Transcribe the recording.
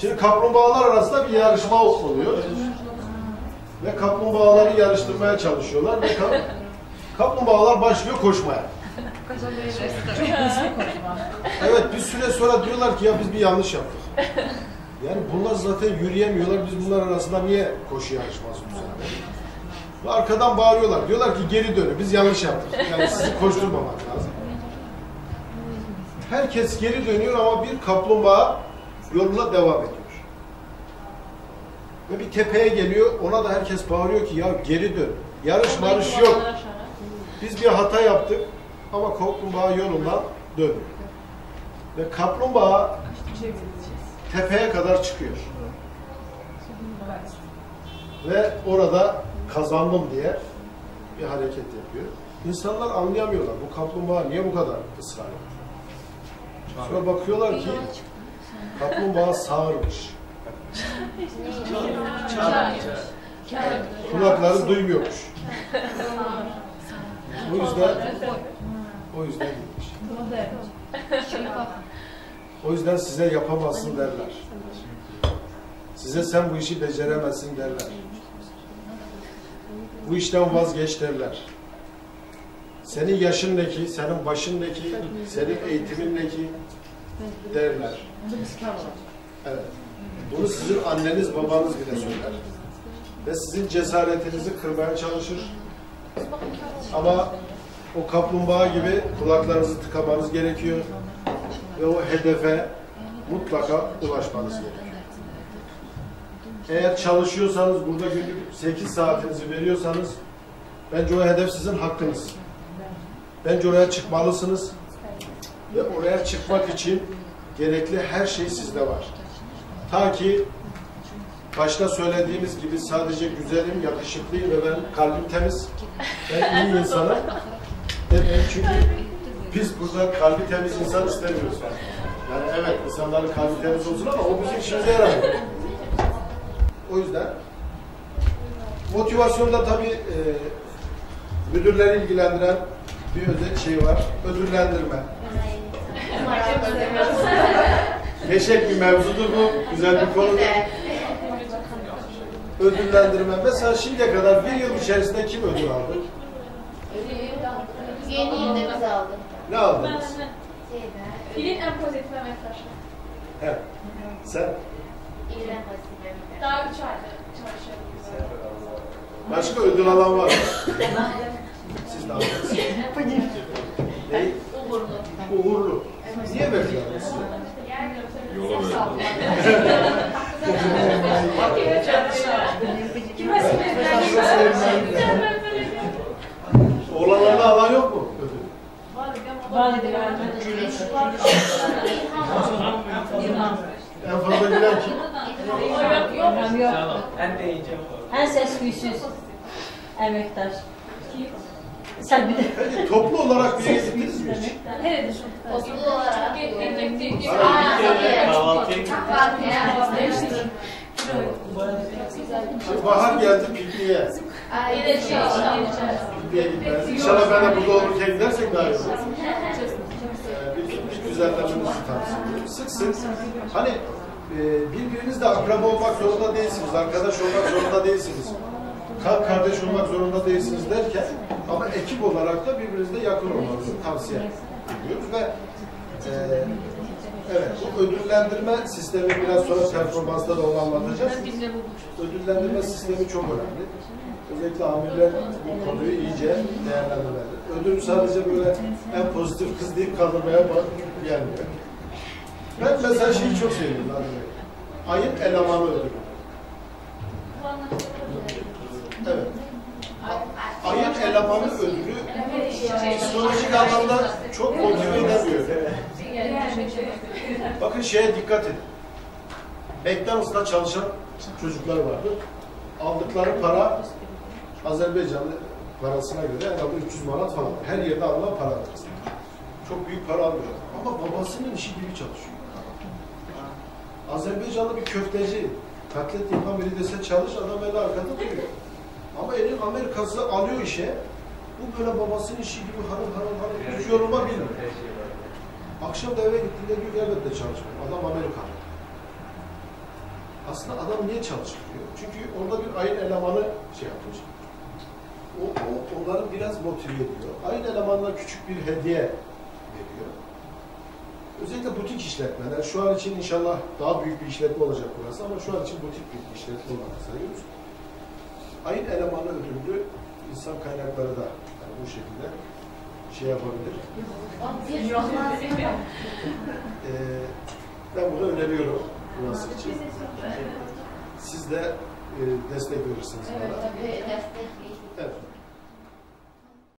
Şimdi kaplumbağalar arasında bir yarışma oluyor. Ve kaplumbağaları yarıştırmaya çalışıyorlar ve kap- kaplumbağalar başlıyor koşmaya. Evet bir süre sonra diyorlar ki ya biz bir yanlış yaptık. Yani bunlar zaten yürüyemiyorlar. Biz bunlar arasında niye koşu yarışması düzenledik? Ve arkadan bağırıyorlar. Diyorlar ki geri dönün. Biz yanlış yaptık. Yani sizi koşturmamak lazım. Herkes geri dönüyor ama bir kaplumbağa yoluna devam ediyor. Ve bir tepeye geliyor. Ona da herkes bağırıyor ki ya geri dön. Yarış marış yok. Biz bir hata yaptık ama kaplumbağa yolundan dönüyor. Ve kaplumbağa tepeye kadar çıkıyor. Ve orada kazandım diye bir hareket yapıyor. İnsanlar anlayamıyorlar. Bu kaplumbağa niye bu kadar ısrar ediyor? Sonra bakıyorlar ki kaplumbağa sağırmış. Kulakları duymuyormuş. O yüzden o yüzden gitmiş. O yüzden size yapamazsın derler. Size sen bu işi beceremezsin derler. Bu işten vazgeç derler. Senin yaşındaki, senin başındaki, senin eğitimindeki derler. Evet. Bunu sizin anneniz, babanız bile söyler. Ve sizin cesaretinizi kırmaya çalışır. Ama o kaplumbağa gibi kulaklarınızı tıkamanız gerekiyor. Ve o hedefe mutlaka ulaşmanız gerekiyor. Eğer çalışıyorsanız, burada günlük 8 saatinizi veriyorsanız, bence o hedef sizin hakkınız. Bence oraya çıkmalısınız. Ve oraya çıkmak için gerekli her şey sizde var. Ta ki başta söylediğimiz gibi sadece güzelim, yakışıklıyım ve ben kalbim temiz. Ben iyi insanım. Evet, çünkü biz burada kalbi temiz insan istemiyoruz. Yani evet insanların kalbi temiz olsun ama o bizim işimize yaramıyor. O yüzden motivasyonda tabii e, müdürleri ilgilendiren bir özel şey var. Ödüllendirme. Neşek bir mevzudur bu. Güzel bir konudur. Ödüllendirme. Mesela şimdiye kadar bir yıl içerisinde kim ödül aldı? Yeni yılda biz aldık. Ne aldınız? Filin en pozitif emektaşı. He. Sen? ilden pozitif Daha üç ayda. Başka ödül alan var mı? Siz ne aldınız? Uğurlu. Uğurlu. Niye bekliyorsunuz? Oğlanlarda alan yok mu? En fazla gülen kim? En sesküysüz emektaş. Sen bir de toplu olarak bir yere gittiniz mi hiç? Nerede? Toplu olarak bahar geldi pikniğe. Pikniğe gitmez. İnşallah ben de burada olurken gidersek daha iyi olur. Ee, bir piknik düzenlememizi tavsiye ediyorum. Sık sık hani e, birbirinizle akraba olmak zorunda değilsiniz, arkadaş olmak zorunda değilsiniz. Kalp kardeş olmak zorunda değilsiniz derken ama ekip olarak da birbirinizle yakın olmanızı tavsiye ediyoruz ve e, evet bu ödüllendirme sistemi biraz sonra performansta da onu. Ödüllendirme sistemi çok önemli. Özellikle amirler bu konuyu iyice değerlendirmeli. Ödül sadece böyle en pozitif kız deyip kaldırmaya gelmiyor. Ben mesela şeyi çok seviyorum. Bey. Ayın elemanı ödülü. Evet. Ayın elemanı ödülü psikolojik anlamda çok motive ödül. Bakın şeye dikkat edin. McDonald's'ta çalışan çocuklar vardır. Aldıkları para Azerbaycanlı parasına göre herhalde 300 manat falan. Her yerde alınan paradır. Çok büyük para almıyor. Ama babasının işi gibi çalışıyor. Azerbaycanlı bir köfteci, katlet yapan biri dese çalış, adam öyle arkada duruyor. Ama elin Amerikası alıyor işe, bu böyle babasının işi gibi harıl harıl harıl, hiç yorulma bilmiyor. Akşam da eve gittiğinde diyor ki elbette çalışmıyor. Adam Amerikalı. aslında adam niye çalıştırıyor? Çünkü orada bir ayın elemanı şey yapmış. O, o onları biraz motive ediyor. Ayın elemanına küçük bir hediye veriyor. Özellikle butik işletmeler, şu an için inşallah daha büyük bir işletme olacak burası ama şu an için butik bir işletme olarak sayıyoruz. Ayın elemanı ödüllü insan kaynakları da yani bu şekilde şey yapabilir. Ee, ben bunu öneriyorum burası için. Siz de e, destek verirsiniz bana. Tabii destekleyici. Evet.